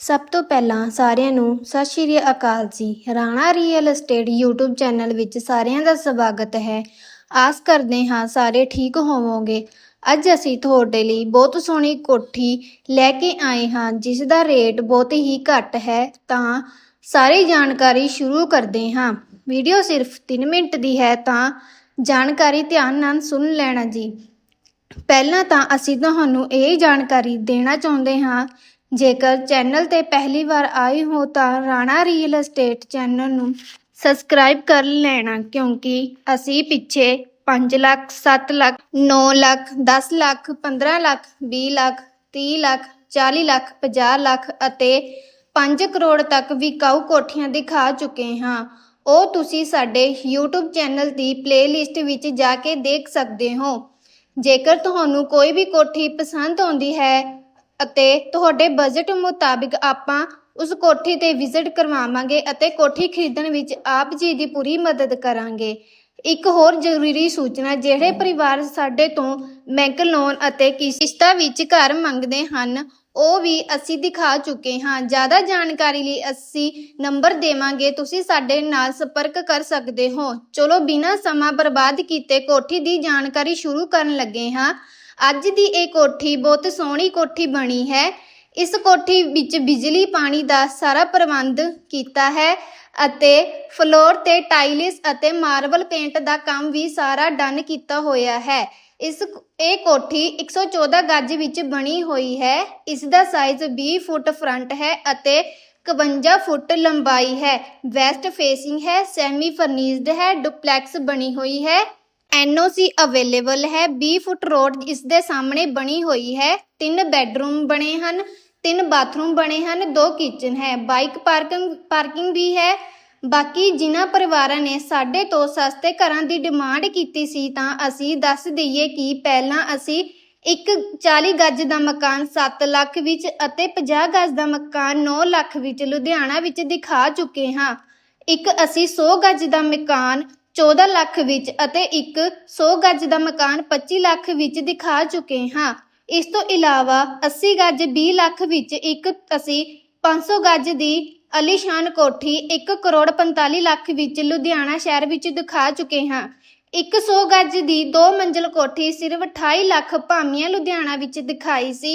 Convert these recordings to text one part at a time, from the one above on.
ਸਭ ਤੋਂ ਪਹਿਲਾਂ ਸਾਰਿਆਂ ਨੂੰ ਸਤਿ ਸ਼੍ਰੀ ਅਕਾਲ ਜੀ। Rana real estate YouTube channel ਵਿੱਚ ਸਾਰਿਆਂ ਦਾ ਸਵਾਗਤ ਹੈ। ਆਸ ਕਰਦੇ ਹਾਂ ਸਾਰੇ ਠੀਕ ਹੋਵੋਗੇ। ਅੱਜ ਅਸੀਂ ਤੁਹਾਡੇ ਲਈ ਬਹੁਤ ਸੋਹਣੀ ਕੋਠੀ ਲੈ ਕੇ ਆਏ ਹਾਂ, ਜਿਸ ਦਾ ਰੇਟ ਬਹੁਤ ਹੀ ਘੱਟ ਹੈ, ਤਾਂ ਸਾਰੀ ਜਾਣਕਾਰੀ ਸ਼ੁਰੂ ਕਰਦੇ ਹਾਂ। ਵੀਡੀਓ ਸਿਰਫ 3 ਮਿੰਟ ਦੀ ਹੈ, ਤਾਂ ਜਾਣਕਾਰੀ ਧਿਆਨ ਨਾਲ ਸੁਣ ਲੈਣਾ ਜੀ। ਪਹਿਲਾਂ ਤਾਂ ਅਸੀਂ ਤੁਹਾਨੂੰ ਇਹ ਜਾਣਕਾਰੀ ਦੇਣਾ ਚਾਹੁੰਦੇ ਹਾਂ ਜੇਕਰ ਚੈਨਲ ਤੇ ਪਹਿਲੀ ਵਾਰ ਆਏ ਹੋ ਤਾਂ ਰਾਣਾ ਰੀਅਲ ਏਸਟੇਟ ਚੈਨਲ ਨੂੰ ਸਬਸਕ੍ਰਾਈਬ ਕਰ ਲੈਣਾ, ਕਿਉਂਕਿ ਅਸੀਂ ਪਿੱਛੇ 5 ਲੱਖ 7 ਲੱਖ 9 ਲੱਖ 10 ਲੱਖ 15 ਲੱਖ 20 ਲੱਖ 30 ਲੱਖ 40 ਲੱਖ 50 ਲੱਖ ਅਤੇ 5 ਕਰੋੜ ਤੱਕ ਵਿਕਾਊ ਕੋਠੀਆਂ ਦਿਖਾ ਚੁੱਕੇ ਹਾਂ। ਉਹ ਤੁਸੀਂ ਸਾਡੇ YouTube ਚੈਨਲ ਦੀ ਪਲੇਲਿਸਟ ਵਿੱਚ ਜਾ ਕੇ ਦੇਖ ਸਕਦੇ ਹੋ। ਜੇਕਰ ਤੁਹਾਨੂੰ ਕੋਈ ਵੀ ਕੋਠੀ ਪਸੰਦ ਆਉਂਦੀ ਹੈ ਅਤੇ ਤੁਹਾਡੇ ਬਜਟ ਮੁਤਾਬਿਕ ਆਪਾਂ ਉਸ ਕੋਠੀ ਤੇ ਵਿਜ਼ਿਟ ਕਰਵਾਵਾਂਗੇ ਅਤੇ ਕੋਠੀ ਖਰੀਦਣ ਵਿੱਚ ਆਪ ਜੀ ਦੀ ਪੂਰੀ ਮਦਦ ਕਰਾਂਗੇ। ਇੱਕ ਹੋਰ ਜ਼ਰੂਰੀ ਸੂਚਨਾ, ਜਿਹੜੇ ਪਰਿਵਾਰ ਸਾਡੇ ਤੋਂ ਬੈਂਕ ਲੋਨ ਅਤੇ ਕਿਸ਼ਤਾਂ ਵਿੱਚ ਘਰ ਮੰਗਦੇ ਹਨ, ਉਹ ਵੀ ਅਸੀਂ ਦਿਖਾ ਚੁੱਕੇ ਹਾਂ। ਜ਼ਿਆਦਾ ਜਾਣਕਾਰੀ ਲਈ ਅਸੀਂ ਨੰਬਰ ਦੇਵਾਂਗੇ। ਤੁਸੀਂ ਸਾਡੇ ਨਾਲ ਸੰਪਰਕ ਕਰ ਸਕਦੇ ਹੋ। ਚਲੋ, ਬਿਨਾਂ ਸਮਾਂ ਬਰਬਾਦ ਕੀਤੇ ਕੋਠੀ ਦੀ ਜਾਣਕਾਰੀ ਸ਼ੁਰੂ ਕਰਨ ਲੱਗੇ ਹਾਂ। ਅੱਜ ਦੀ ਇਹ ਕੋਠੀ ਬਹੁਤ ਸੋਹਣੀ ਕੋਠੀ ਬਣੀ ਹੈ। ਇਸ ਕੋਠੀ ਵਿੱਚ ਬਿਜਲੀ, ਪਾਣੀ ਦਾ ਸਾਰਾ ਪ੍ਰਬੰਧ ਕੀਤਾ ਹੈ ਅਤੇ ਫਲੋਰ ਤੇ ਟਾਈਲਿਸ ਅਤੇ ਮਾਰਬਲ ਪੇਂਟ ਦਾ ਕੰਮ ਵੀ ਸਾਰਾ ਡਨ ਕੀਤਾ ਹੋਇਆ ਹੈ। ਇਸ ਇਹ ਕੋਠੀ 114 ਗੱਜ ਵਿੱਚ ਬਣੀ ਹੋਈ ਹੈ। ਇਸ ਦਾ ਸਾਈਜ਼ 20 ਫੁੱਟ ਫਰੰਟ ਹੈ ਅਤੇ 51 ਫੁੱਟ ਲੰਬਾਈ ਹੈ। ਵੈਸਟ ਫੇਸਿੰਗ ਹੈ, ਸੈਮੀ ਫਰਨੀਸਡ ਹੈ, ਡੁਪਲੈਕਸ ਬਣੀ ਹੋਈ ਹੈ। ਐਨਓਸੀ ਅਵੇਲੇਬਲ ਹੈ। 20 ਫੁੱਟ ਰੋਡ ਇਸ ਦੇ ਸਾਹਮਣੇ ਬਣੀ ਹੋਈ ਹੈ। ਤਿੰਨ ਬੈੱਡਰੂਮ ਬਣੇ ਹਨ, ਤਿੰਨ ਬਾਥਰੂਮ ਬਣੇ ਹਨ, ਦੋ ਕਿਚਨ ਹੈ। ਬਾਈਕ ਪਾਰਕਿੰਗ ਪਾਰਕਿੰਗ ਵੀ ਹੈ। ਬਾਕੀ ਜਿਨ੍ਹਾਂ ਪਰਿਵਾਰਾਂ ਨੇ ਸਾਡੇ ਤੋਂ ਸਸਤੇ ਘਰਾਂ ਦੀ ਡਿਮਾਂਡ ਕੀਤੀ ਸੀ ਤਾਂ ਅਸੀਂ ਦੱਸ ਦਈਏ ਕਿ ਪਹਿਲਾਂ ਅਸੀਂ ਇੱਕ 40 ਗੱਜ ਦਾ ਮਕਾਨ 7 ਲੱਖ ਵਿੱਚ ਅਤੇ 50 ਗੱਜ ਦਾ ਮਕਾਨ 9 ਲੱਖ ਵਿੱਚ ਲੁਧਿਆਣਾ ਵਿੱਚ ਦਿਖਾ ਚੁੱਕੇ ਹਾਂ। ਇੱਕ ਅਸੀਂ 100 ਗੱਜ ਦਾ ਮਕਾਨ 14 ਲੱਖ ਵਿੱਚ ਅਤੇ ਇੱਕ 100 ਗੱਜ ਦਾ ਮਕਾਨ 25 ਲੱਖ ਵਿੱਚ ਦਿਖਾ ਚੁੱਕੇ ਹਾਂ। ਇਸ ਤੋਂ ਇਲਾਵਾ 80 ਗੱਜ 20 ਲੱਖ ਵਿੱਚ ਇੱਕ ਅਸੀਂ 500 ਗੱਜ ਦੀ ਅਲੀਸ਼ਾਨ ਕੋਠੀ 1 ਕਰੋੜ 45 ਲੱਖ ਵਿੱਚ ਲੁਧਿਆਣਾ ਸ਼ਹਿਰ ਵਿੱਚ ਦਿਖਾ ਚੁੱਕੇ ਹਾਂ। 100 ਗੱਜ ਦੀ ਦੋ ਮੰਜ਼ਲ ਕੋਠੀ ਸਿਰਫ 28 ਲੱਖ ਭਾਮੀਆਂ ਲੁਧਿਆਣਾ ਵਿੱਚ ਦਿਖਾਈ ਸੀ,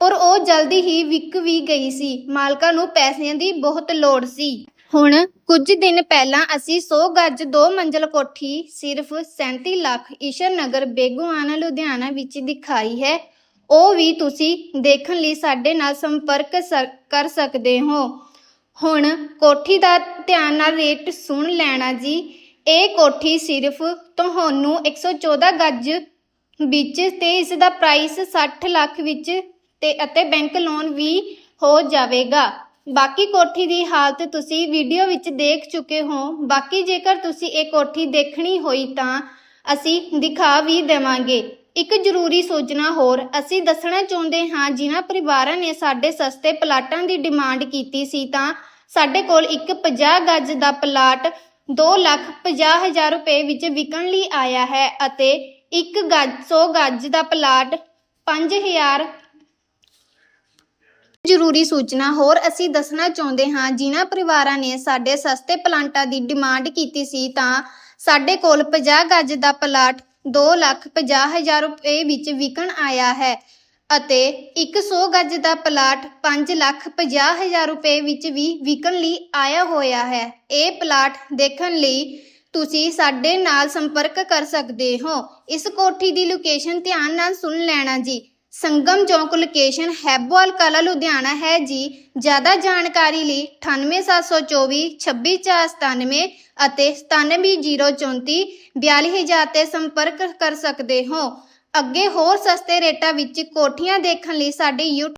ਪਰ ਉਹ ਜਲਦੀ ਹੀ ਵਿਕ ਵੀ ਗਈ ਸੀ। ਮਾਲਕਾਂ ਨੂੰ ਪੈਸਿਆਂ ਦੀ ਬਹੁਤ ਲੋੜ ਸੀ। ਹੁਣ ਕੁਝ ਦਿਨ ਪਹਿਲਾਂ ਅਸੀਂ 100 ਗੱਜ ਦੋ ਮੰਜ਼ਲ ਕੋਠੀ ਸਿਰਫ 37 ਲੱਖ ਈਸ਼ਰ ਨਗਰ ਬੇਗੂਆਣਾ ਲੁਧਿਆਣਾ ਵਿੱਚ ਦਿਖਾਈ ਹੈ। ਉਹ ਵੀ ਤੁਸੀਂ ਦੇਖਣ ਲਈ ਸਾਡੇ ਨਾਲ ਸੰਪਰਕ ਕਰ ਸਕਦੇ ਹੋ। ਹੁਣ ਕੋਠੀ ਦਾ ਧਿਆਨ ਨਾਲ ਰੇਟ ਸੁਣ ਲੈਣਾ ਜੀ। ਇਹ ਕੋਠੀ ਸਿਰਫ ਤੁਹਾਨੂੰ 114 ਗੱਜ ਵਿੱਚ ਤੇ ਇਸ ਦਾ ਪ੍ਰਾਈਸ 60 ਲੱਖ ਵਿੱਚ ਤੇ ਅਤੇ ਬੈਂਕ ਲੋਨ ਵੀ ਹੋ ਜਾਵੇਗਾ। ਬਾਕੀ ਕੋਠੀ ਦੀ ਹਾਲਤ ਤੁਸੀਂ ਵੀਡੀਓ ਵਿੱਚ ਦੇਖ ਚੁੱਕੇ ਹੋ। ਬਾਕੀ ਜੇਕਰ ਤੁਸੀਂ ਇਹ ਕੋਠੀ ਦੇਖਣੀ ਹੋਈ ਤਾਂ ਅਸੀਂ ਦਿਖਾ ਵੀ ਦੇਵਾਂਗੇ। ਇੱਕ ਜ਼ਰੂਰੀ ਸੂਚਨਾ ਹੋਰ, ਅਸੀਂ ਦੱਸਣਾ ਚਾਹੁੰਦੇ ਹਾਂ, ਜਿਨ੍ਹਾਂ ਪਰਿਵਾਰਾਂ ਨੇ ਸਾਡੇ ਸਸਤੇ ਪਲਾਟਾਂ ਦੀ ਡਿਮਾਂਡ ਕੀਤੀ ਸੀ ਤਾਂ ਸਾਡੇ ਕੋਲ ਇੱਕ 50 ਗੱਜ ਦਾ ਪਲਾਟ 2 ਲੱਖ 50 ਹਜ਼ਾਰ ਰੁਪਏ ਵਿੱਚ ਵਿਕਣ ਲਈ ਆਇਆ ਹੈ ਅਤੇ ਇੱਕ ਗੱਜ 100 ਗੱਜ ਦਾ ਪਲਾਟ 5000 ਜ਼ਰੂਰੀ ਸੂਚਨਾ। ਹੋਰ ਅਸੀਂ ਦੱਸਣਾ ਚਾਹੁੰਦੇ ਹਾਂ, ਜਿਨ੍ਹਾਂ ਪਰਿਵਾਰਾਂ ਨੇ ਸਾਡੇ ਸਸਤੇ ਪਲਾਂਟਾਂ ਦੀ ਡਿਮਾਂਡ ਕੀਤੀ ਸੀ, ਤਾਂ ਸਾਡੇ ਕੋਲ 50 ਗੱਜ ਦਾ ਪਲਾਟ 2 ਲੱਖ 50 ਰੁਪਏ ਵਿੱਚ ਵਿਕਣ ਆਇਆ ਹੈ ਅਤੇ 100 ਗੱਜ ਦਾ ਪਲਾਟ 5 ਲੱਖ 50 ਹਜ਼ਾਰ ਰੁਪਏ ਵਿੱਚ ਵੀ ਵਿਕਣ ਲਈ ਆਇਆ ਹੋਇਆ ਹੈ। ਇਹ ਪਲਾਟ ਦੇਖਣ ਲਈ ਤੁਸੀਂ ਸਾਡੇ ਨਾਲ ਸੰਪਰਕ ਕਰ ਸਕਦੇ ਹੋ। ਇਸ ਕੋਠੀ ਦੀ ਲੋਕੇਸ਼ਨ ਧਿਆਨ ਨਾਲ ਸੁਣ ਲੈਣਾ ਜੀ। ਸੰਗਮ ਚੌਂਕ ਲੋਕੇਸ਼ਨ ਹੈਬੋਵਾਲ ਕਲਾ ਲੁਧਿਆਣਾ ਹੈ ਜੀ। ਜ਼ਿਆਦਾ ਜਾਣਕਾਰੀ ਲਈ 98724 26497 ਅਤੇ 97034 42000 ਤੇ ਸੰਪਰਕ ਕਰ ਸਕਦੇ ਹੋ। ਅੱਗੇ ਹੋਰ ਸਸਤੇ ਰੇਟਾਂ ਵਿੱਚ ਕੋਠੀਆਂ ਦੇਖਣ ਲਈ ਸਾਡੇ YouTube